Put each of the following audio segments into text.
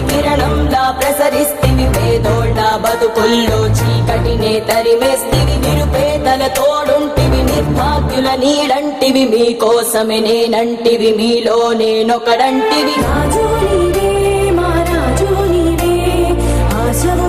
కిరణంలా ప్రసరిస్తివి పేదోళ్ళ బతుకుల్లో చీకటినే తరివేస్తివి నిరుపేదల తోడుంటివి నిర్భాగ్యుల నీడంటివి మీకోసమే నేనంటివి మీలో నేనొకడంటివి. రాజు నీవే మా రాజు నీవే ఆశవు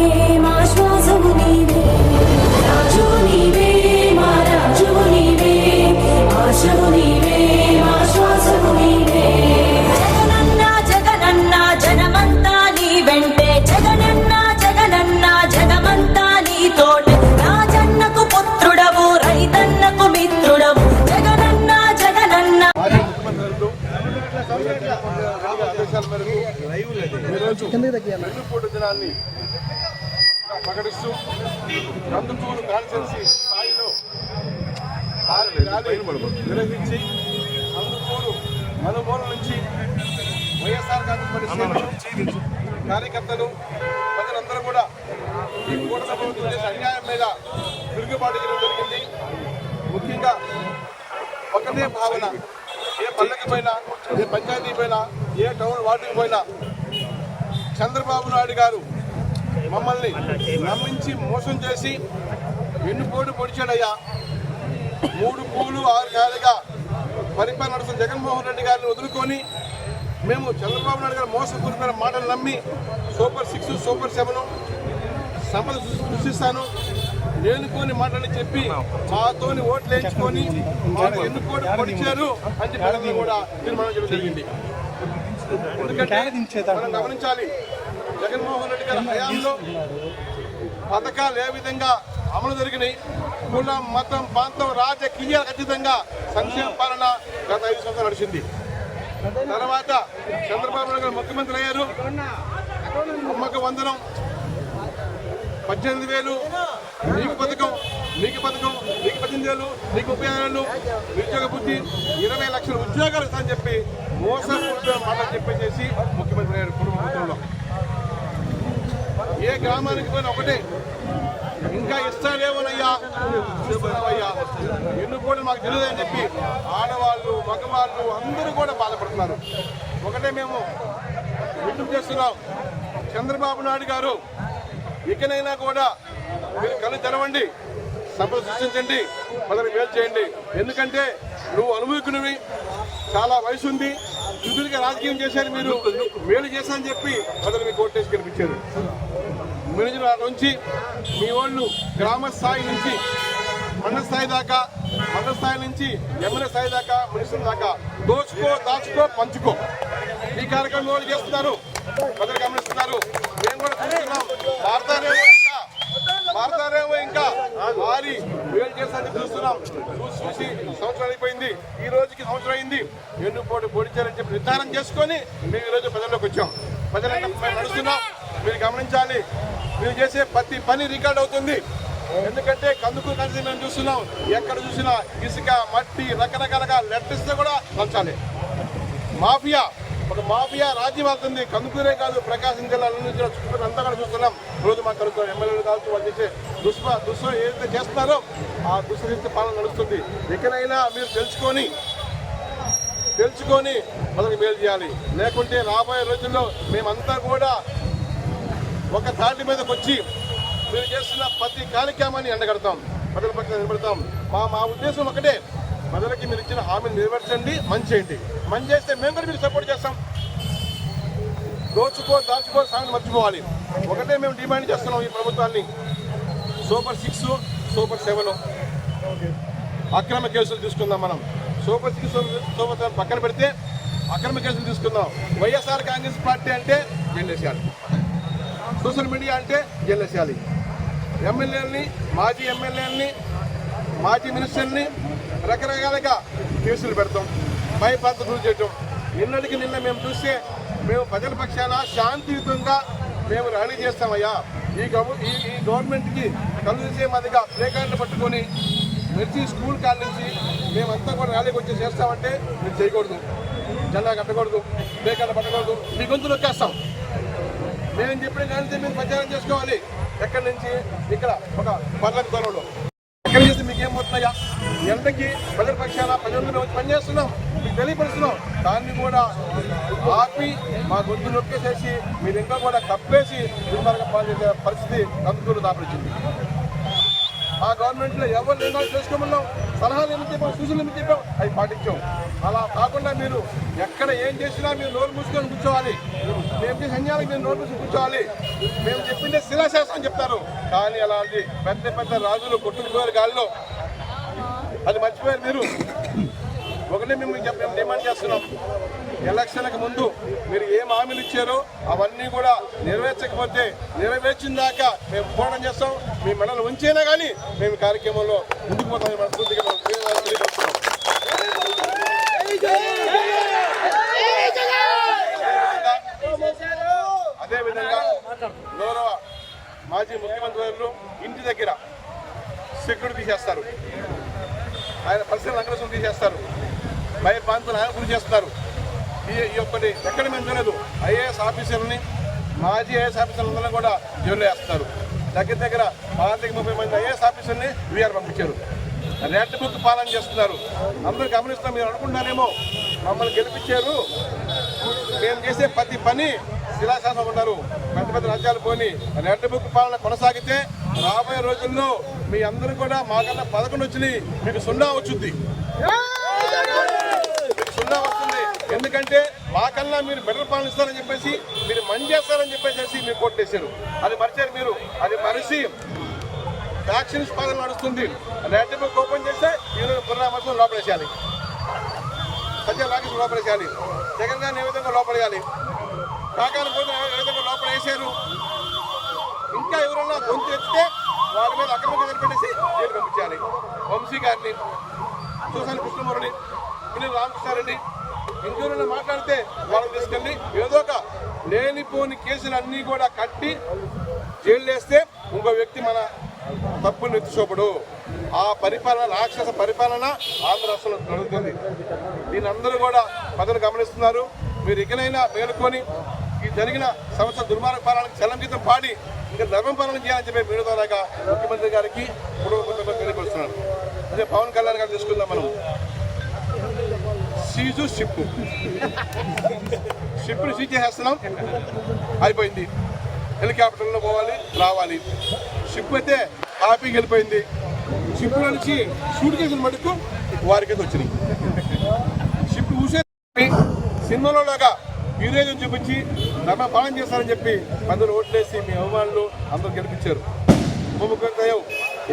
ఈరోజు వెన్నుపూట దినాన్ని ప్రకటిస్తూ కందుకూరు కాన్స్టిట్యున్సీ స్థాయిలో నిర్వహించి కందుకూరు మనుమూల నుంచి వైఎస్ఆర్ కాంగ్రెస్ నుంచి కార్యకర్తలు ప్రజలందరూ కూడా ఈ కూటమి ప్రభుత్వం చేసే అన్యాయం మీద తిరుగుబాటు చేయడం జరిగింది. ముఖ్యంగా ఒకటే భావన ఏ పల్లెకి పోయినా ఏ పంచాయతీ పోయినా ఏ టౌన్ వార్డుకి పోయినా చంద్రబాబు నాయుడు గారు మమ్మల్ని నమ్మించి మోసం చేసి ఎన్నుపోటు పొడిచాడయ్యా? మూడు పూలు ఆరు కాలుగా పరిపాలన నడుస్తున్న జగన్మోహన్ రెడ్డి గారిని వదులుకొని మేము చంద్రబాబు నాయుడు గారు మోసం మోసపూరితమైన మాటలు నమ్మి సూపర్ సిక్స్ సూపర్ సెవెన్ సంపద సృష్టిస్తాను. లేనుకొని మాటలు చెప్పి మాతోని ఓట్లు వేయించుకొని మాకు ఎన్నుకోడు పొడిచారు అని చెప్పి కూడా తీర్మానం చేయడం జరిగింది. మనం గమనించాలి జగన్మోహన్ రెడ్డి గారి హయాంలో పథకాలు ఏ విధంగా అమలు జరిగినాయి కులం మతం ప్రాంతం రాజకీయాలకు అతీతంగా సంక్షేమ పాలన గత ఐదు సంవత్సరాలు నడిచింది. తర్వాత చంద్రబాబు నాయుడు గారు ముఖ్యమంత్రి అయ్యారు. అమ్మక వందనం. పద్దెనిమిది వేలు నీకు పథకం నీకు పథకం నీకు పద్దెనిమిది ఏళ్ళు నీకు ముప్పై ఏళ్ళు నిరుద్యోగ బుద్ధి ఇరవై లక్షల ఉద్యోగాలు ఇస్తానని చెప్పి మోసపూరిత మాటలు చెప్పేసి ముఖ్యమంత్రి గారి కుటుంబ ఏ గ్రామానికి పోయినా ఒకటే ఇంకా ఇస్తాలేమోనయ్యా ఇస్తావయ్యా ఎన్ని కూడా మాకు తెలియదు అని చెప్పి ఆడవాళ్ళు మగవాళ్ళు అందరూ కూడా బాధపడుతున్నారు. ఒకటే మేము విజ్ఞప్తి చేస్తున్నాం. చంద్రబాబు నాయుడు గారు ఇకనైనా కూడా మీరు కళ్ళు తెరవండి. సభ సృష్టించండి. ప్రజలకు మేలు చేయండి. ఎందుకంటే నువ్వు అనుభవికునివి చాలా వయసు ఉంది. సుదీర్ఘ రాజకీయం చేశారు మీరు. మేలు చేశారని చెప్పి ప్రజలు మీకు ఓటేసి గెలిపించారు. మినిజిన నుంచి మీ వాళ్ళు గ్రామ స్థాయి నుంచి మండల స్థాయి దాకా మండల స్థాయి నుంచి ఎమ్మెల్యే స్థాయి దాకా మినిస్టర్ దాకా దోచుకో దాచుకో పంచుకో. ఈ కార్యక్రమం చేస్తున్నారు? ప్రజలు గమనిస్తున్నారు. మేము కూడా చూస్తున్నాం. భారతారేమో ఇంకా ఇంకా భారీ వేలు చేస్తానని చూస్తున్నాం. చూసి చూసి సంవత్సరం అయిపోయింది. ఈ రోజుకి సంవత్సరం అయింది. ఎన్ను పోటీ పొడిచారని చెప్పి నిర్ధారం చేసుకొని మేము ఈ రోజు ప్రజల్లోకి వచ్చాం. ప్రజలంతా మేము నడుస్తున్నాం. మీరు గమనించాలి. మీరు చేసే ప్రతి పని రికార్డ్ అవుతుంది. ఎందుకంటే కందుకు కలిసి మేము చూస్తున్నాం. ఎక్కడ చూసినా ఇసుక మట్టి రకరకాలుగా లెట్టిస్తే కూడా పంచాలి. మాఫియా ఒక మాఫియా రాజ్యం అవుతుంది కందుకూరే కాదు ప్రకాశం జిల్లా నుంచి చుట్టుపక్కల అంతా కూడా చూస్తున్నాం. రోజు మా కలుగుతాం ఎమ్మెల్యేలు కావచ్చు వాళ్ళు చేసే దుష్ప దుస్సు ఏదైతే చేస్తున్నారో ఆ దుష్పరీతి పాలన నడుస్తుంది. ఇకనైనా మీరు తెలుసుకొని తెలుసుకొని మనకి మేలు చేయాలి. లేకుంటే రాబోయే రోజుల్లో మేమంతా కూడా ఒక తాటి మీదకి వచ్చి మీరు చేస్తున్న ప్రతి కార్యక్రమాన్ని ఎండగడతాం. ప్రజల పక్షాన నిలబడతాం. మా మా ఉద్దేశం ఒకటే ప్రజలకి మీరు ఇచ్చిన హామీని నెరవేర్చండి మంచి చేయండి. మంచి చేస్తే మేము కూడా మీరు సపోర్ట్ చేస్తాం. దోచుకో దాచుకో సాగుని మర్చిపోవాలి. ఒకటే మేము డిమాండ్ చేస్తున్నాం ఈ ప్రభుత్వాన్ని. Super six super seven. అక్రమ కేసులు తీసుకుందాం మనం. సూపర్ సిక్స్ సూపర్ సెవెన్ పక్కన పెడితే అక్రమ కేసులు తీసుకుందాం. వైఎస్ఆర్ కాంగ్రెస్ పార్టీ అంటే జెండేసేయాలి. సోషల్ మీడియా అంటే జెండేసేయాలి. ఎమ్మెల్యేలని మాజీ ఎమ్మెల్యేలని మాజీ మినిస్టర్ని రకరకాలుగా కేసులు పెడతాం. భయప్రాంత గురి చేయటం. నిన్నటికి నిన్న మేము చూస్తే మేము ప్రజల పక్షాన శాంతియుతంగా మేము ర్యాలీ చేస్తామయ్యా. ఈ ఈ ఈ గవర్నమెంట్కి కళ్ళు మాదిగా ప్లేకార్డులు పట్టుకొని మెర్చి స్కూల్ కాడ నుంచి మేమంతా కూడా ర్యాలీకి వచ్చి చేస్తామంటే మీరు చేయకూడదు. జెండా కట్టకూడదు ప్లేకార్డు పట్టకూడదు. మీ గొంతు నొక్కేస్తాం మేము చెప్పిన కానీ మీరు ప్రచారం చేసుకోవాలి. ఎక్కడి నుంచి? ఇక్కడ ఒక పర్లకు దూరంలో. ఎక్కడి చేస్తే మీకేం పోతున్నాయా ఎంతకి ప్రజల పక్షాన ప్రజలు వచ్చి పనిచేస్తున్నాం మీకు తెలియపరుస్తున్నాం. దాన్ని కూడా ఆపి మా గొంతు నొక్కేసేసి మీరు ఇంకా కూడా కప్పేసి దుర్మార్గం పాల్చేసే పరిస్థితి కందుకూరు దాపరిచింది. ఆ గవర్నమెంట్లో ఎవరు నిర్ణయాలు చేసుకోమన్నాం? సలహాలు ఏమి చెప్పాం? సూచనలు ఏమి చెప్పాం? అవి పాటించాం. అలా కాకుండా మీరు ఎక్కడ ఏం చేసినా మీరు నోరు మూసుకొని కూర్చోవాలి. మేము చేసే అన్యాలకు మీరు నోరు మూసుకొని కూర్చోవాలి. మేము చెప్పిందే శిలాశాసనం చెప్తారు. కానీ అలాంటి పెద్ద పెద్ద రాజులు కొట్టుకుపోయారు గాలిలో అది మర్చిపోయారు మీరు. ఒకటి మేము మేము డిమాండ్ చేస్తున్నాం. ఎలక్షన్లకు ముందు మీరు ఏం హామీలు ఇచ్చారో అవన్నీ కూడా నెరవేర్చకపోతే నెరవేర్చిన దాకా మేము పోరాటం చేస్తాం. మీ మెడలు ఉంచైనా కానీ మేము కార్యక్రమంలో ముందుకు పోతాం మనస్ఫూర్తిగా మేము అదేవిధంగా గౌరవ మాజీ ముఖ్యమంత్రి గారు ఇంటి దగ్గర సెక్యూరిటీ చేస్తారు. ఆయన పర్సనల్ అగ్రసం తీసేస్తారు. భయ ప్రాంతాలు ఆయన గురి చేస్తారు ఈ ఈ ఒక్కటి ఎక్కడ మేము చూడలేదు ఐఏఎస్ ఆఫీసర్ని మాజీ ఐఏఎస్ ఆఫీసర్లందరూ కూడా జైల్లో వేస్తారు దగ్గర దగ్గర పాతిక ముప్పై మంది ఐఏఎస్ ఆఫీసర్ని వీఆర్ పంపించారు. రెడ్ బుక్ పాలన చేస్తున్నారు. అందరూ గమనిస్తాం మీరు అనుకుంటున్నారేమో. మమ్మల్ని గెలిపించారు. మేము చేసే ప్రతి పని శిలాశాసనం ఉన్నారు పెద్ద పెద్ద రాజ్యాలు పోని. రెడ్ బుక్ పాలన కొనసాగితే రాబోయే రోజుల్లో మీ అందరూ కూడా మాకన్నా పదకొండు వచ్చినాయి. మీకు సున్నా వచ్చుద్ది మీకు సున్నా వస్తుంది. ఎందుకంటే మాకల్లా మీరు బెటర్ పాలన ఇస్తారని చెప్పేసి మీరు మంచి చేస్తారని చెప్పేసి మీరు కొట్టేశారు అది మరిచారు మీరు. అది మరిచి వ్యాక్సిన్స్ పాలన నడుస్తుంది. రెడ్ బుక్ ఓపెన్ చేస్తే ఈరోజు పునరామర్శం లోపలేసేయాలి. సత్య రాకేష్ లోపలేసేయాలి. జగన్ గారిని ఏ విధంగా లోపలేయాలి? కాకాని పోతే ఏ విధంగా లోపల వేసారు ఇంకా ఎవరన్నా గొంతు ఎత్తితే వాళ్ళ మీద అక్రమంగా నిలబెట్టేసి జైలు పంపించాలి. వంశీ గారిని చూసాను కృష్ణమురళి పిల్లలు రామకృష్ణారెడ్డి. ఇంకెవరైనా మాట్లాడితే వాళ్ళని తీసుకెళ్ళి ఏదో ఒక లేనిపోని కేసులన్నీ కూడా కట్టి జైలు వేస్తే ఇంకో వ్యక్తి మన తప్పులు ఎత్తిచూపడు ఆ పరిపాలన రాక్షస పరిపాలన ఆంధ్ర రాష్ట్రంలో జరుగుతుంది. దీని అందరూ కూడా ప్రజలు గమనిస్తున్నారు. మీరు ఇకనైనా మేలుకొని ఈ జరిగిన సంవత్సరం దుర్మార్గ పాలనకు చలం పాడి ఇంకా ధర్మం పాలన చేయాలని చెప్పి మీరు ద్వారా ముఖ్యమంత్రి గారికి కుటుంబ అదే పవన్ కళ్యాణ్ గారు తీసుకుందాం మనం. సీజు షిప్ షిప్ని సీజ్ చేసేస్తున్నాం. అయిపోయింది. హెలికాప్టర్లో పోవాలి రావాలి. షిప్ అయితే హ్యాపీకి వెళ్ళిపోయింది. షిప్లో నుంచి షూట్ చేసిన మటుకు వారికైతే వచ్చినాయి. షిప్ ఊసే సినిమాలో లాగా హీరోయిజం చూపించి ధర్మ పాలన చేస్తారని చెప్పి అందరూ ఓట్లేసి మీ అభిమానులు అందరూ గెలిపించారు. ఉప ముఖ్యమంత్రి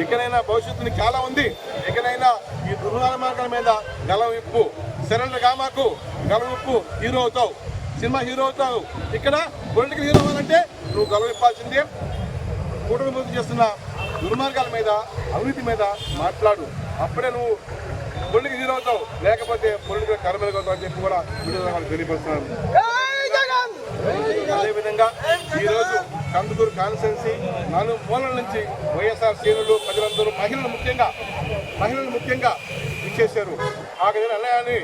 ఎక్కడైనా భవిష్యత్తుని చాలా ఉంది. ఎక్కడైనా ఈ దుర్మార్గ మార్గాల మీద గలం ఇప్పు శరణ్ కామాకు గలం ఇప్పు హీరో అవుతావు. సినిమా హీరో అవుతావు. ఇక్కడ పొలిటికల్ హీరో అవ్వాలంటే నువ్వు గలం ఇప్పాల్సిందే కూటమి పూర్తి చేస్తున్న దుర్మార్గాల మీద అవినీతి మీద మాట్లాడు. అప్పుడే నువ్వు పొలిటికల్ హీరో అవుతావు లేకపోతే పొలిటికల్ కర్మలు అవుతావు అని చెప్పి కూడా వీడియో తెలియపరుస్తున్నాను అదేవిధంగా ఈరోజు కందుకూరు కాన్స్టెన్సీ నాలుగు మూలల నుంచి వైఎస్ఆర్ శ్రేణులు ప్రజలందరూ మహిళలు ముఖ్యంగా మహిళలు ముఖ్యంగా ఇచ్చేశారు. ఆ విధంగా అన్నయాన్ని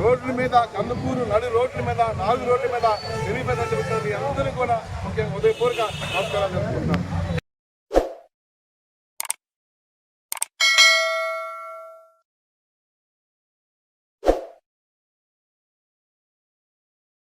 రోడ్ల మీద కందుకూరు నడి రోడ్ల మీద నాలుగు రోడ్ల మీద తెలియపేద చెబుతున్న మీ అందరూ కూడా ముఖ్యంగా ఉదయపూర్వక నమస్కారాలు జరుపుకుంటున్నాను